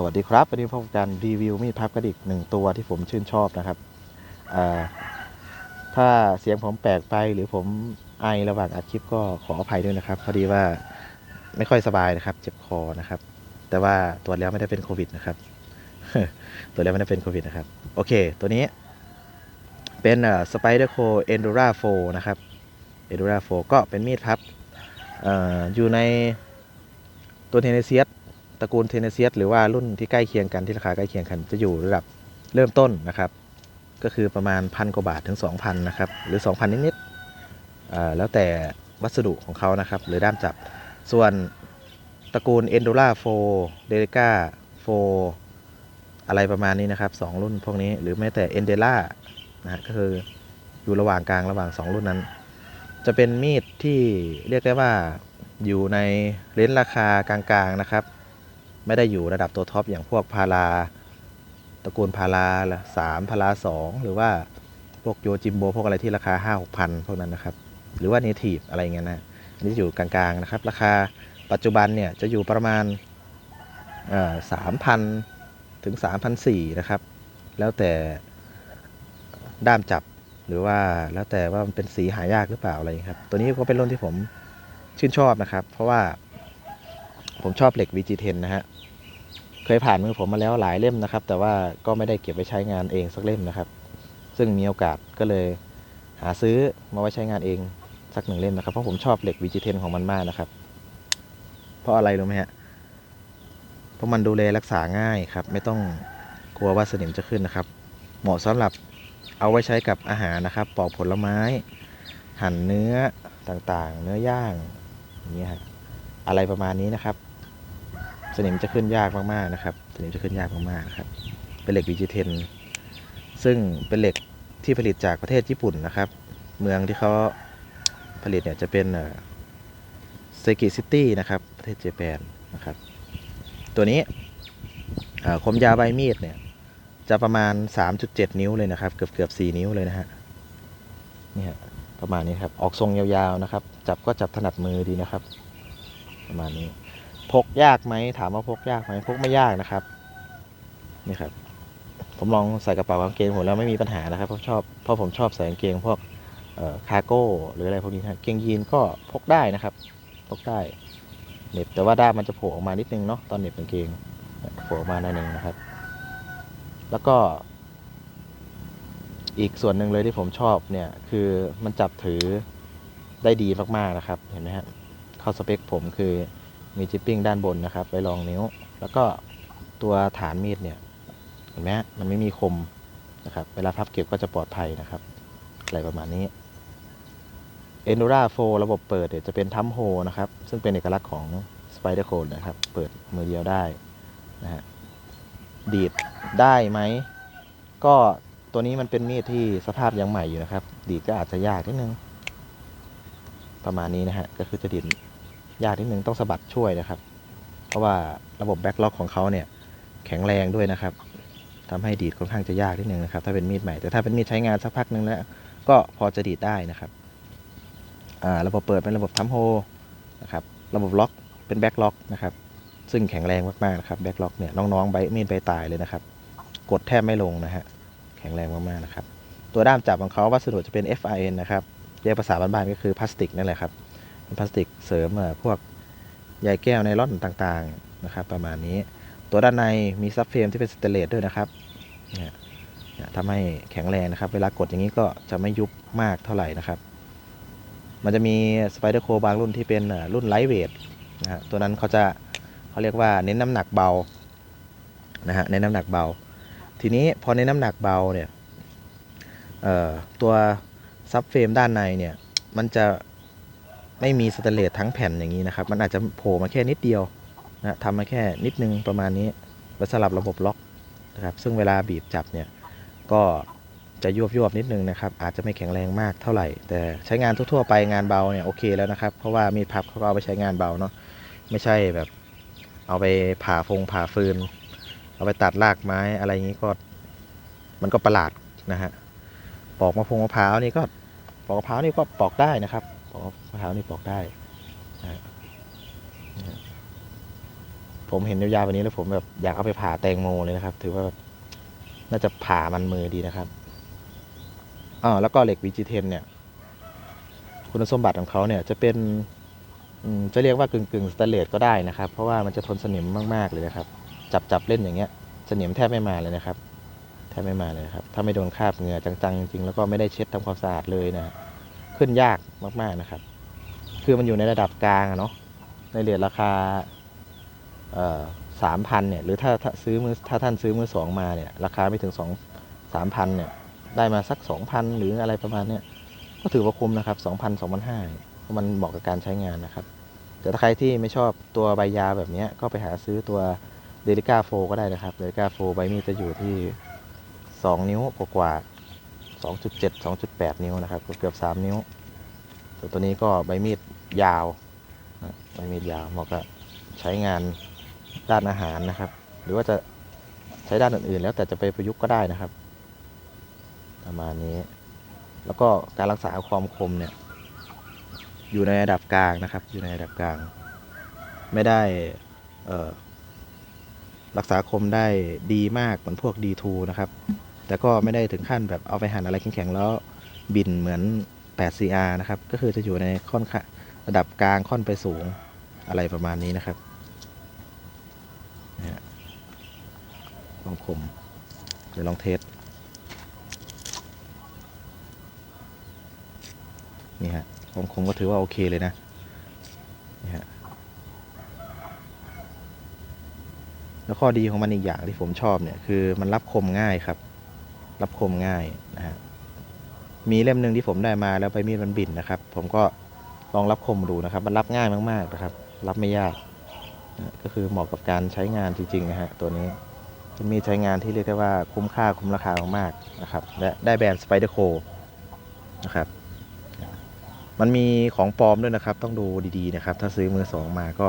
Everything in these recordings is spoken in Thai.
สวัสดีครับ วันนี้พบกันรีวิวมีดพับกระดิกหนึ่งตัวที่ผมชื่นชอบนะครับ ถ้าเสียงผมแปลกไปหรือผมไอระหว่างอัดคลิปก็ขออภัยด้วยนะครับ พอดีว่าไม่ค่อยสบายนะครับ เจ็บคอนะครับ แต่ว่าตรวจแล้วไม่ได้เป็นโควิดนะครับตรวจแล้วไม่ได้เป็นโควิดนะครับ โอเค ตัวนี้ เป็นสไปเดอร์โคเอนดูราโฟนะครับเอนดูราโฟก็เป็นมีดพับออยู่ในตัวเทเนเซียส ตระกูลเทเนเซียสหรือว่ารุ่นที่ใกล้เคียงกันที่ราคาใกล้เคียงกันจะอยู่ระดับเริ่มต้นนะครับ ก็คือประมาณพันกว่าบาทถึง 2,000นะครับหรือ 2,000 นิดๆแล้วแต่วัสดุของเขานะครับ หรือด้ามจับ ส่วนตระกูล e n d o r a 4 d e l i c a 4อะไรประมาณนี้นะครับ 2 รุ่นพวกนี้หรือแม้แต่ e n d e l a นะฮะก็คืออยู่ระหว่างกลางระหว่าง 2 รุ่นนั้น จะเป็นมีดที่เรียกได้ว่าอยู่ในเลนราคากลางๆนะครับ ไม่ได้อยู่ระดับตัวท็อปอย่างพวกพาราตระกูลพาราละสามพาราสองหรือว่าพวกโยจิมโบพวกอะไรที่ราคาห้าหกพันพวกนั้นนะครับ หรือว่าเนทีฟอะไรเงี้ยนะอันนี้อยู่กลางๆนะครับ ราคาปัจจุบันเนี่ยจะอยู่ประมาณสามพันถึงสามพันสี่นะครับ แล้วแต่ด้ามจับหรือว่าแล้วแต่ว่ามันเป็นสีหายากหรือเปล่าอะไรครับ ตัวนี้ก็เป็นรุ่นที่ผมชื่นชอบนะครับ เพราะว่า ผมชอบเหล็ก VG10 นะฮะ เคยผ่านมือผมมาแล้วหลายเล่มนะครับ แต่ว่าก็ไม่ได้เก็บไว้ใช้งานเองสักเล่มนะครับ ซึ่งมีโอกาสก็เลยหาซื้อมาไว้ใช้งานเองสักหนึ่งเล่มนะครับ เพราะผมชอบเหล็ก VG10 ของมันมากนะครับ เพราะอะไรรู้ไหมฮะ เพราะมันดูแลรักษาง่ายครับ ไม่ต้องกลัวว่าสนิมจะขึ้นนะครับ เหมาะสำหรับเอาไว้ใช้กับอาหารนะครับ ปอกผลไม้ หั่นเนื้อต่างๆ เนื้อย่างอย่างเงี้ยฮะอะไรประมาณนี้นะครับ สนิมจะขึ้นยากมากๆนะครับ สนิมจะขึ้นยากมากๆนะครับ เป็นเหล็ก VG10 ซึ่งเป็นเหล็กที่ผลิตจากประเทศญี่ปุ่นนะครับ เมืองที่เขาผลิตเนี่ยจะเป็นเซกิซิตี้นะครับ ประเทศเจแปนนะครับ ตัวนี้คมยาวใบมีดเนี่ยจะประมาณ 3.7 นิ้วเลยนะครับ เกือบเกือบ4นิ้วเลยนะฮะนี่ฮะประมาณนี้ครับ ออกทรงยาวๆนะครับ จับก็จับถนัดมือดีนะครับ ประมาณนี้ พกยากไหมถามว่าพกยากไหมพกไม่ยากนะครับนี่ครับ ผมลองใส่กระเป๋ากางเกงผมแล้วไม่มีปัญหานะครับเพราะชอบเพราะผมชอบใส่กางเกงพวกคาร์โก้หรืออะไรพวกนี้นะเกงยีนก็พกได้นะครับ พกได้เหน็บแต่ว่าด้ามมันจะโผล่ออกมานิดนึงเนาะตอนเหน็บกางเกงโผล่ออกมาหน่อยนึงนะครับ แล้วก็ อีกส่วนหนึ่งเลยที่ผมชอบเนี่ย คือมันจับถือได้ดีมากๆนะครับ เห็นไหมฮะเข้าสเปคผมคือ มีจิปปิ้งด้านบนนะครับ ไว้รองนิ้ว แล้วก็ตัวฐานมีดเนี่ยเห็นไหมมันไม่มีคมนะครับ เวลาพับเก็บก็จะปลอดภัยนะครับอะไรประมาณนี้ e n d u r a 4 ระบบเปิดเนี่ยจะเป็นทัมโฮนะครับ ซึ่งเป็นเอกลักษณ์ของ Spider Code นะครับ เปิดมือเดียวได้นะฮะดีดได้ไหม ก็ตัวนี้มันเป็นมีดที่สภาพยังใหม่อยู่นะครับ ดีดก็อาจจะยากนิดนึง ประมาณนี้นะฮะ ก็คือจะดีด ยากนิดนึงต้องสะบัดช่วยนะครับ เพราะว่าระบบแบ็กล็อกของเขาเนี่ยแข็งแรงด้วยนะครับทำให้ดีดค่อนข้างจะยากนิดนึงนะครับ ถ้าเป็นมีดใหม่แต่ถ้าเป็นมีดใช้งานสักพักหนึ่งแล้วก็พอจะดีดได้นะครับอ่าระบบเปิดเป็นระบบทัมโฮนะครับระบบล็อกเป็นแบ็กล็อกนะครับซึ่งแข็งแรงมากๆนะครับแบ็กล็อกเนี่ยน้องๆใบมีดใบตายเลยนะครับ กดแทบไม่ลงนะฮะแข็งแรงมากๆนะครับ ตัวด้ามจับของเขาวัสดุจะเป็น FRN นะครับเรียกภาษาบ้านๆก็คือพลาสติกนั่นแหละครับ พลาสติกเสริมพวกใยแก้วในร่อนต่างๆนะครับ ประมาณนี้ตัวด้านในมีซับเฟรมที่เป็นสเตเลสด้วยนะครับเนี่ยทำให้แข็งแรงนะครับ เวลากดอย่างนี้ก็จะไม่ยุบมากเท่าไหร่นะครับ มันจะมีสไปเดอร์โคบางรุ่นที่เป็นรุ่นไลท์เวทนะฮะตัวนั้นเขาจะเขาเรียกว่าเน้นน้ำหนักเบานะฮะเน้นน้ำหนักเบา ทีนี้พอเน้นน้ำหนักเบาเนี่ยตัวซับเฟรมด้านในเนี่ยมันจะ ไม่มีสแตเลสทั้งแผ่นอย่างนี้นะครับ มันอาจจะโผล่มาแค่นิดเดียวนะทำมาแค่นิดนึงประมาณนี้ไว้สลับระบบล็อกนะครับ ซึ่งเวลาบีบจับเนี่ยก็จะยวบยวบนิดนึงนะครับ อาจจะไม่แข็งแรงมากเท่าไหร่ แต่ใช้งานทั่วๆไปงานเบาเนี่ยโอเคแล้วนะครับ เพราะว่ามีดพับเขาก็เอาไปใช้งานเบาเนาะ ไม่ใช่แบบเอาไปผ่าฟงผ่าฟืน เอาไปตัดรากไม้อะไรอย่างนี้ก็มันก็ประหลาดนะฮะ ปอกมะพร้าวมะพร้าวนี่ก็ปอกมะพร้าวนี่ก็ปอกได้นะครับ ปอกมะพร้าวนี่ปอกได้นะผมเห็นยาวๆแบบนี้แล้วผมแบบอยากเอาไปผ่าแตงโมเลยนะครับ ถือว่าแบบน่าจะผ่ามันมือดีนะครับอ่าแล้วก็เหล็ก VG10 เทนเนี่ย คุณสมบัติของเขาเนี่ยจะเป็นจะเรียกว่ากึ่งกึ่งสแตนเลสก็ได้นะครับ เพราะว่ามันจะทนสนิมมากๆเลยนะครับ จับจับเล่นอย่างเงี้ย สนิมแทบไม่มาเลยนะครับ แทบไม่มาเลยครับ ถ้าไม่โดนคราบเหงื่อจังๆจริงแล้วก็ไม่ได้เช็ดทำความสะอาดเลยนะ ขึ้นยาก มาก ๆนะครับ คือมันอยู่ในระดับกลางเนาะในเรทราคาสามพันเนี่ยหรือถ้าซื้อมือถ้าท่านซื้อมือสองมาเนี่ยราคาไม่ถึงสองสามพันเนี่ยได้มาสักสองพันหรืออะไรประมาณเนี้ยก็ถือว่าคุ้มนะครับสองพันสองพันห้าเพราะมันเหมาะกับการใช้งานนะครับ แต่ถ้าใครที่ไม่ชอบตัวใบยาแบบนี้ก็ไปหาซื้อตัวเดลิก้าโฟก็ได้นะครับเดลิก้าโฟใบมีดจะอยู่ที่ 2 นิ้วกว่า2.7 2.8 นิ้วนะครับเกือบ 3 นิ้ว ส่วนตัวนี้ก็ใบมีดยาวใบมีดยาวเหมาะกับใช้งานด้านอาหารนะครับ หรือว่าจะใช้ด้านอื่นๆ แล้วแต่จะไปประยุกต์ก็ได้นะครับ ประมาณนี้ แล้วก็การรักษาความคมเนี่ยอยู่ในระดับกลางนะครับ อยู่ในระดับกลาง ไม่ได้เออรักษาคมได้ดีมากเหมือนพวก D2 นะครับ แต่ก็ไม่ได้ถึงขั้นแบบเอาไปหั่นอะไรแข็งๆแล้วบินเหมือน 8CR นะครับ ก็คือจะอยู่ในค่อนระดับกลางค่อนไปสูงอะไรประมาณนี้นะครับนี่ยความคมเดี๋ยวลองเทสนี่ฮะความคมก็ถือว่าโอเคเลยนะนี่ฮะแล้วข้อดีของมันอีกอย่างที่ผมชอบเนี่ยคือมันรับคมง่ายครับ รับคมง่าย มีเล่มหนึ่งที่ผมได้มาแล้วใบมีดมันบินนะครับ ผมก็ลองรับคมดูนะครับ มันรับง่ายมากๆนะครับ รับไม่ยากนะก็คือเหมาะกับการใช้งานจริงๆนะฮะตัวนี้เป็นมีดใช้งานที่เรียกได้ว่าคุ้มค่าคุ้มราคามากๆนะครับ และได้แบรนด์สไปเดอร์โคนะครับ มันมีของปลอมด้วยนะครับ ต้องดูดีๆนะครับ ถ้าซื้อมือสองมาก็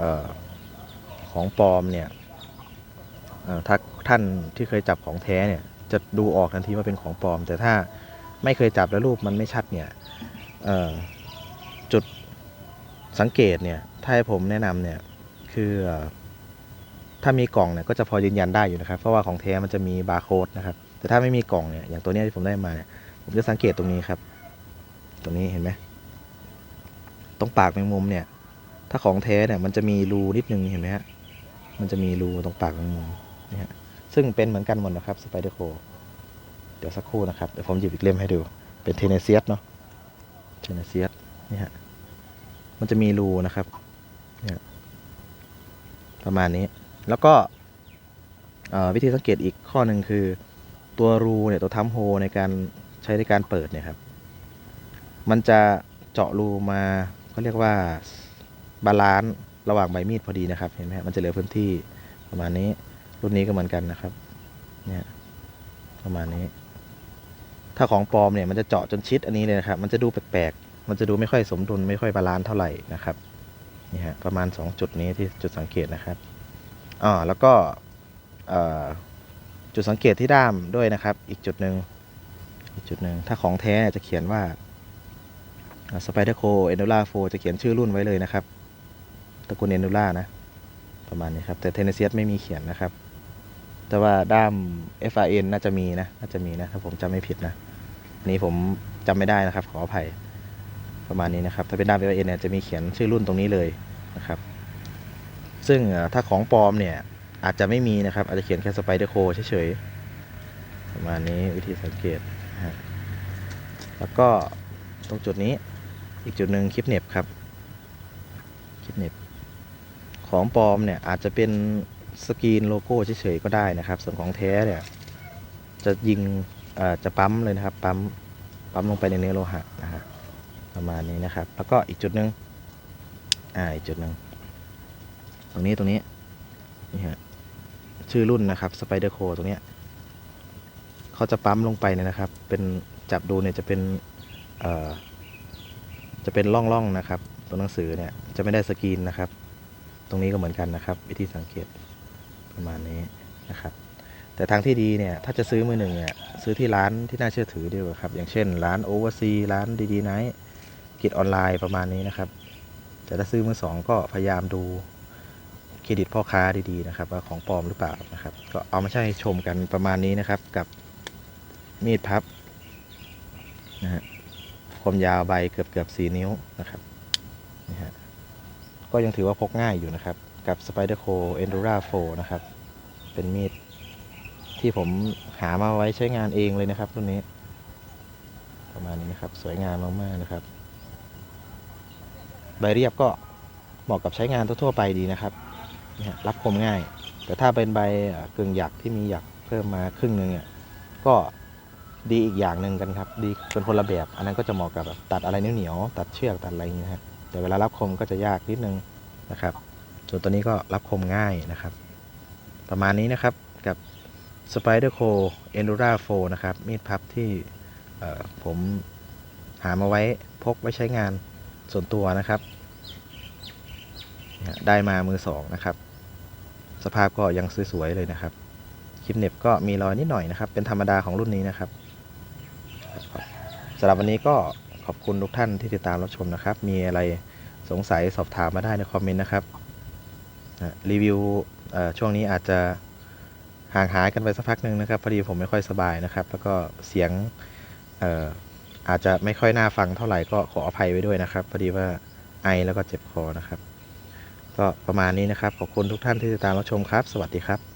อของปลอมเนี่ยถ้าท่านที่เคยจับของแท้เนี่ยจะดูออกทันทีว่าเป็นของปลอม แต่ถ้า ไม่เคยจับแล้วรูปมันไม่ชัดเนี่ยจุดสังเกตเนี่ยถ้าให้ผมแนะนำเนี่ยคือถ้ามีกล่องเนี่ยก็จะพอยืนยันได้อยู่นะครับ เพราะว่าของแท้มันจะมีบาร์โค้ดนะครับ แต่ถ้าไม่มีกล่องเนี่ยอย่างตัวนี้ที่ผมได้มาเนี่ยผมจะสังเกตตรงนี้ครับ ตรงนี้เห็นไหมตรงปากแมงมุมเนี่ย ถ้าของแท้เนี่ยมันจะมีรูนิดนึงเห็นไหมฮะมันจะมีรูตรงปากแมงมุมนี่ฮะซึ่งเป็นเหมือนกันหมดนะครับสไปเดอร์โค เดี๋ยวสักครู่นะครับ เดี๋ยวผมหยิบอีกเล่มให้ดู เป็นเทเนเซียสเนาะ เทเนเซียสนี่ฮะ มันจะมีรูนะครับ เนี่ย ประมาณนี้ แล้วก็วิธีสังเกตอีกข้อหนึ่งคือ ตัวรูเนี่ยตัวทัมโฮในการใช้ในการเปิดเนี่ยครับ มันจะเจาะรูมาเขาเรียกว่าบาลานซ์ระหว่างใบมีดพอดีนะครับ เห็นไหมฮะมันจะเหลือพื้นที่ประมาณนี้ รุ่นนี้ก็เหมือนกันนะครับ เนี่ย ประมาณนี้ ถ้าของปลอมเนี่ยมันจะเจาะจนชิดอันนี้เลยนะครับ มันจะดูแปลกๆ มันจะดูไม่ค่อยสมดุลไม่ค่อยบาลานซ์เท่าไหร่นะครับ นี่ฮะประมาณ 2 จุดนี้ที่จุดสังเกตนะครับอ่าแล้วก็จุดสังเกตที่ด้ามด้วยนะครับ อีกจุดหนึ่งอีกจุดหนึ่งถ้าของแท้จะเขียนว่าสไปเดอร์โคเอนดูล่าโฟจะเขียนชื่อรุ่นไว้เลยนะครับตระกูลเอนดูล่านะ ประมาณนี้ครับ แต่เทนเนเซียสไม่มีเขียนนะครับ แต่ว่าด้าม FRN น่าจะมีนะ น่าจะมีนะ ถ้าผมจำไม่ผิดนะ อันนี้ผมจำไม่ได้นะครับ ขออภัย ประมาณนี้นะครับ ถ้าเป็นด้าม FRN เนี่ยจะมีเขียนชื่อรุ่นตรงนี้เลยนะครับ ซึ่งถ้าของปลอมเนี่ยอาจจะไม่มีนะครับ อาจจะเขียนแค่สไปเดอร์โคเฉยๆ ประมาณนี้วิธีสังเกตนะฮะแล้วก็ตรงจุดนี้อีกจุดหนึ่งคลิปเหน็บครับ คลิปเหน็บของปลอมเนี่ยอาจจะเป็น สกรีนโลโก้เฉยๆก็ได้นะครับ ส่วนของแท้เนี่ยจะยิงจะปั๊มเลยนะครับ ปั๊มปั๊มลงไปในเนื้อโลหะนะฮะประมาณนี้นะครับ แล้วก็อีกจุดหนึ่งอ่าอีกจุดหนึ่งตรงนี้ตรงนี้นี่ฮะชื่อรุ่นนะครับสไปเดอร์โคตรงเนี้ยเขาจะปั๊มลงไปเนี่ยนะครับ เป็นจับดูเนี่ยจะเป็นเอ่อจะเป็นร่องๆนะครับ ตัวหนังสือเนี่ยจะไม่ได้สกรีนนะครับ ตรงนี้ก็เหมือนกันนะครับ วิธีสังเกต ประมาณนี้นะครับแต่ทางที่ดีเนี่ยถ้าจะซื้อมือหนึ่งเนี่ยซื้อที่ร้านที่น่าเชื่อถือดีกว่าครับ อย่างเช่น ร้านโอเวอร์ซีร้านดีดีไนท์กิจออนไลน์ประมาณนี้นะครับ แต่ถ้าซื้อมือสองก็พยายามดูเครดิตพ่อค้าดีๆนะครับ ว่าของปลอมหรือเปล่านะครับ ก็เอามาใช้ชมกันประมาณนี้นะครับกับมีดพับนะฮะความยาวใบเกือบเกือบสี่นิ้วนะครับนี่ฮะก็ยังถือว่าพกง่ายอยู่นะครับ กับ Spider Co Endura 4 นะครับ เป็นมีดที่ผมหามาไว้ใช้งานเองเลยนะครับรุ่นนี้ ประมาณนี้นะครับสวยงามมากๆนะครับ ใบเรียบก็เหมาะกับใช้งานทั่วๆไปดีนะครับรับคมง่าย แต่ถ้าเป็นใบเอ่อกึ่งหยักที่มีหยักเพิ่มมาครึ่งหนึ่งเนี่ยก็ดีอีกอย่างหนึ่งกันครับ ดีเป็นคนละแบบ อันนั้นก็จะเหมาะกับแบบตัดอะไรเหนียวๆตัดเชือกตัดอะไรอย่างเงี้ยฮะแต่เวลารับคมก็จะยากนิดนึงนะครับ ส่วนตัวนี้ก็รับคมง่ายนะครับ ประมาณนี้นะครับกับ Spider Co Endura 4 นะครับ มีดพับที่ผมหามาไว้พกไว้ใช้งานส่วนตัวนะครับ ได้มามือสองนะครับ สภาพก็ยังสวยๆเลยนะครับ คลิปเน็บก็มีรอยนิดหน่อยนะครับ เป็นธรรมดาของรุ่นนี้นะครับสำหรับวันนี้ก็ขอบคุณทุกท่านที่ติดตามรับชมนะครับ มีอะไรสงสัยสอบถามมาได้ในคอมเมนต์นะครับ อะรีวิวช่วงนี้อาจจะห่างหายกันไปสักพักหนึ่งนะครับพอดีผมไม่ค่อยสบายนะครับ แล้วก็เสียงเอ่ออาจจะไม่ค่อยน่าฟังเท่าไหร่ก็ขออภัยไว้ด้วยนะครับพอดีว่าไอแล้วก็เจ็บคอนะครับ ก็ประมาณนี้นะครับ ขอบคุณทุกท่านที่ติดตามรับชมครับ สวัสดีครับ